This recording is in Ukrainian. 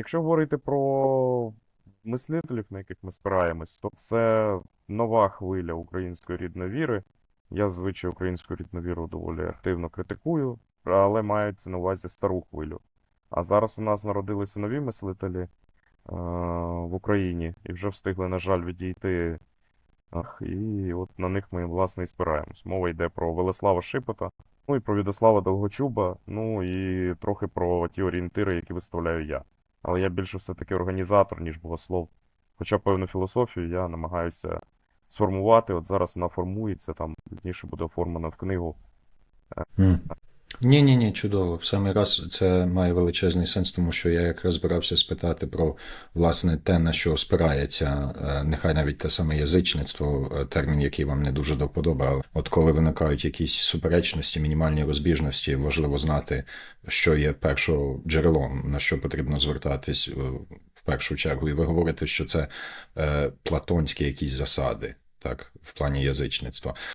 якщо говорити про мислителів, на яких ми спираємось, то це нова хвиля української рідної віри. Я звичай українську рідну віру доволі активно критикую, але мається на увазі стару хвилю. А зараз у нас народилися нові мислителі е, в Україні і вже встигли, на жаль, відійти. Ах, і от на них ми, власне, і спираємось. Мова йде про Велеслава Шипота, ну і про Відослава Довгочуба, ну і трохи про ті орієнтири, які виставляю я. Але я більше все-таки організатор, ніж богослов. Хоча певну філософію я намагаюся сформувати. От зараз вона формується, там пізніше буде оформлена в книгу. Ні, ні, ні, чудово. В самий раз це має величезний сенс, тому що я якраз збирався спитати про власне те, на що спирається, е, нехай навіть те саме язичництво, е, термін, який вам не дуже до вподоби, але от коли виникають якісь суперечності, мінімальні розбіжності, важливо знати, що є першоджерелом, на що потрібно звертатись е, в першу чергу. І ви говорите, що це платонські якісь засади, так, в плані язичництва.